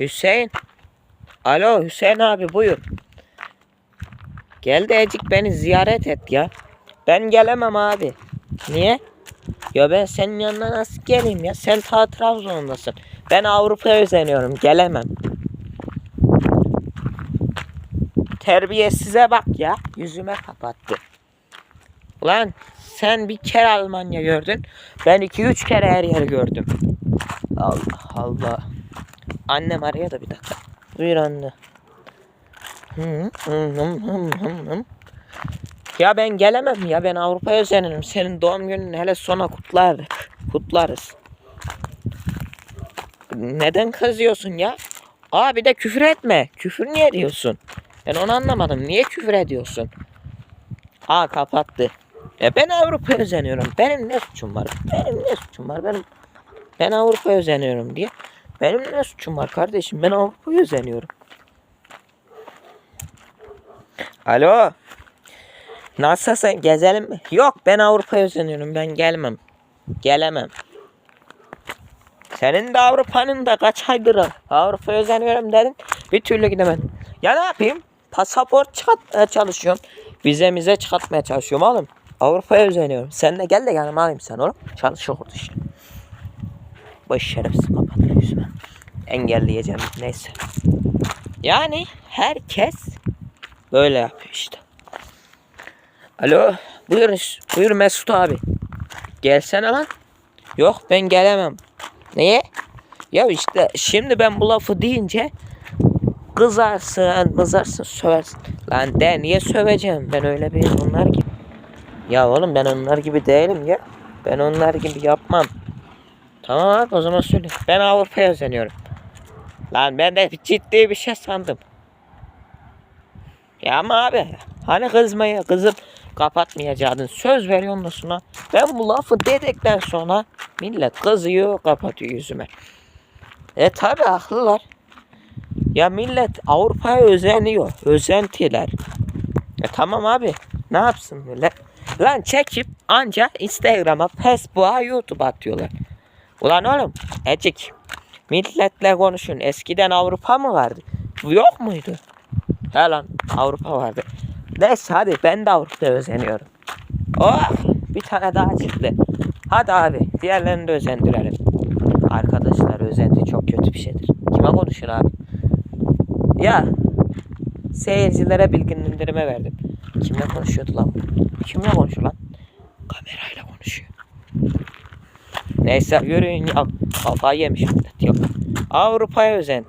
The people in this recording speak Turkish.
Hüseyin. Alo Hüseyin abi buyur. Gel de Ecik beni ziyaret et ya. Ben gelemem abi. Niye? Ya ben senin yanına nasıl geleyim ya? Sen ta Trabzon'dasın. Ben Avrupa'ya özeniyorum. Gelemem. Terbiyesize bak ya. Yüzüme kapattı. Ulan sen bir kere Almanya gördün. Ben iki üç kere her yeri gördüm. Allah Allah. Annem arıyor da bir dakika. Buyur anne. Ya ben gelemem ya ben Avrupa'ya özenirim. Senin doğum gününü hele sona kutlardık. Kutlarız. Neden kızıyorsun ya? Aa bir de küfür etme. Küfür niye ediyorsun? Ben onu anlamadım. Niye küfür ediyorsun? Aa kapattı. Ya ben Avrupa'ya özeniyorum. Benim ne suçum var? Benim ne suçum var? Benim ben Avrupa'ya özeniyorum diye. Benim ne suçum var kardeşim? Ben Avrupa'ya özeniyorum. Alo. Nasılsın? Gezelim mi? Yok ben Avrupa'ya özeniyorum. Ben gelmem. Gelemem. Senin de Avrupa'nın da kaç aydır Avrupa'ya özeniyorum dedin. Bir türlü gidemedim. Ya ne yapayım? Pasaport çıkartmaya çalışıyorum. Vizemize çıkartmaya çalışıyorum oğlum. Avrupa'ya özeniyorum. Sen de gel de yanıma alayım sen oğlum. Çalış orada işte. Boş şerefsiz kapatır yüzüme. Engelleyeceğim neyse. Yani herkes böyle yapıyor işte. Alo buyur, buyur Mesut abi. Gelsene lan. Yok ben gelemem. Niye? Ya işte şimdi ben bu lafı deyince kızarsın, kızarsın, söversin. Lan de niye söveceğim? Ben öyle bir onlar gibi. Ya oğlum ben onlar gibi değilim ya. Ben onlar gibi yapmam. Tamam abi o zaman söyle. Ben Avrupa'ya özeniyorum. Lan ben de ciddi bir şey sandım. Ya ama abi hani kızmaya kızıp kapatmayacaktın. Söz veriyorsun sonra. Ben bu lafı dedikten sonra millet kızıyor kapatıyor yüzüme. E tabi haklılar. Ya millet Avrupa'ya özeniyor. Özentiler. E tamam abi. Ne yapsın millet? Lan çekip anca Instagram'a, Facebook'a, YouTube'a atıyorlar. Ulan oğlum Ecik. Milletle konuşun. Eskiden Avrupa mı vardı? Yok muydu? He lan Avrupa vardı. Neyse hadi ben de Avrupa'ya özeniyorum. Oh bir tane daha çıktı. Hadi abi diğerlerini de özendirelim. Arkadaşlar özenti çok kötü bir şeydir. Kime konuşun abi? Ya seyircilere bilgilendirme verdim. Kimle konuşuyordu lan? Kimle konuşuyor lan? Kamerayla konuşuyor. Neyse yürüyün ya. Kafayı yemiş millet yok. Avrupa'ya özen.